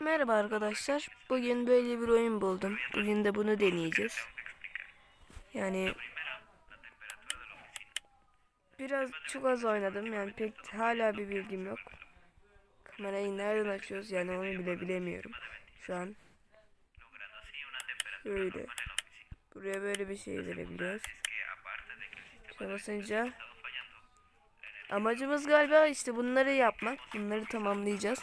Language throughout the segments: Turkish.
Merhaba arkadaşlar. Bugün böyle bir oyun buldum. Bugün de bunu deneyeceğiz. Yani biraz çok az oynadım. Yani pek hala bir bilgim yok. Kamerayı nereden açıyoruz yani onu bile bilemiyorum. Şu an böyle. Buraya böyle bir şey verebiliyoruz. Şuna basınca Amacımız galiba işte bunları yapmak. Bunları tamamlayacağız.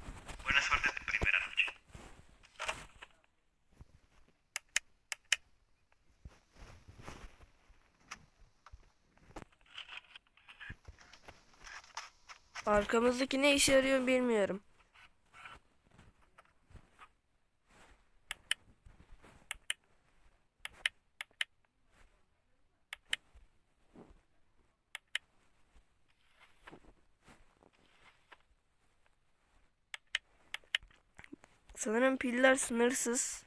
Arkamızdaki ne işe yarıyor bilmiyorum. Sanırım piller sınırsız.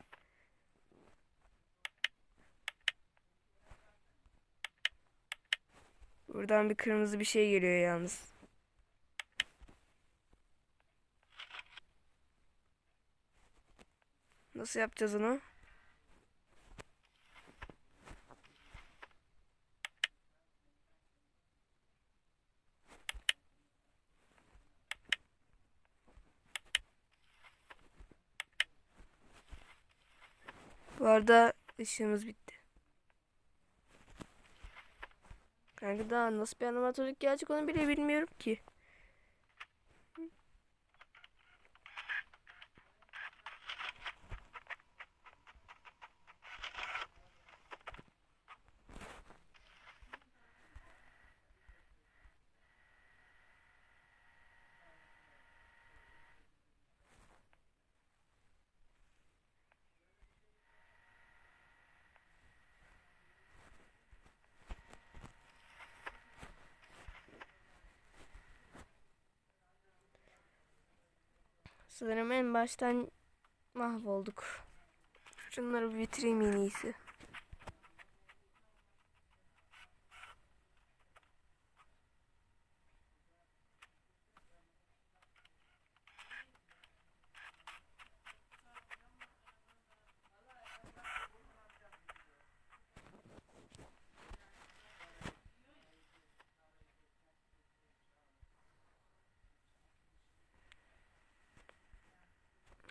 Buradan bir kırmızı bir şey geliyor yalnız. Nasıl yapacağız onu? Bu arada ışığımız bitti. Kanka daha nasıl bir animatörlük gelecek onu bile bilmiyorum ki. Sanırım en baştan mahvolduk. Şunları bitireyim en iyisi.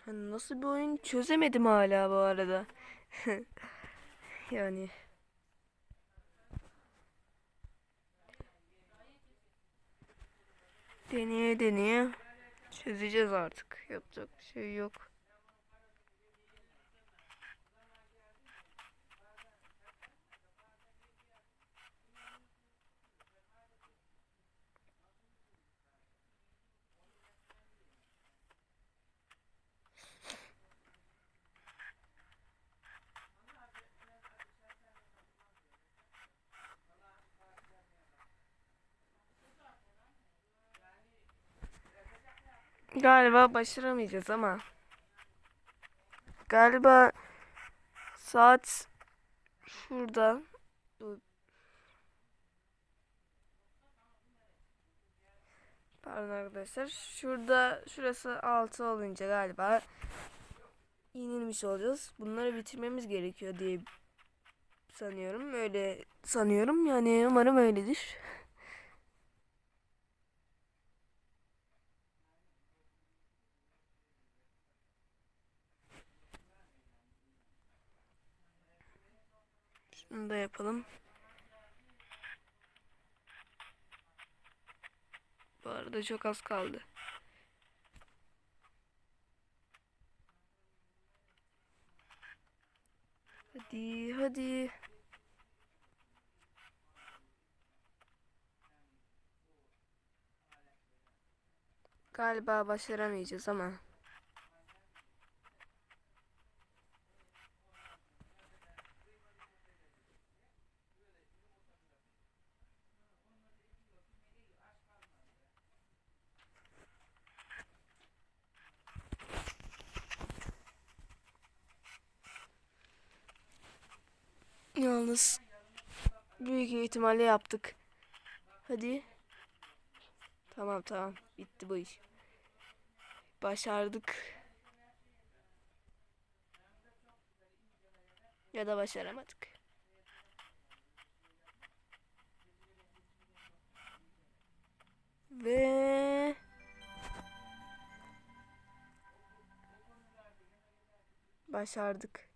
Hani nasıl bir oyun çözemedim hala bu arada. yani. Deneye deneye çözeceğiz artık. Yapacak bir şey yok. Galiba başaramayacağız ama. Galiba saat şurada. Pardon arkadaşlar. Şurada şurası 6 olunca galiba yenilmiş olacağız. Bunları bitirmemiz gerekiyor diye sanıyorum. Öyle sanıyorum. Yani umarım öyledir. Şunu da yapalım. Bu arada çok az kaldı. Hadi hadi. Galiba başaramayacağız ama. Yaparsınız. Büyük ihtimalle yaptık. Hadi. Tamam tamam. Bitti bu iş. Başardık. Ya da başaramadık. Ve başardık.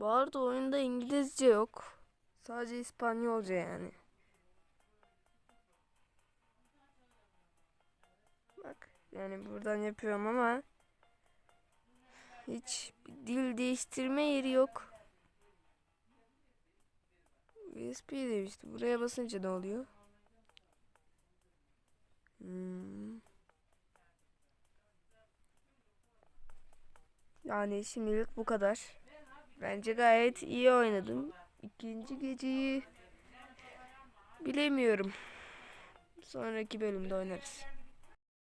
Bu arada oyunda İngilizce yok. Sadece İspanyolca yani. Bak yani buradan yapıyorum ama hiç dil değiştirme yeri yok. USB demişti. Buraya basınca ne oluyor? Hmm. Yani şimdilik bu kadar. Bence gayet iyi oynadım. İkinci geceyi bilemiyorum. Sonraki bölümde oynarız.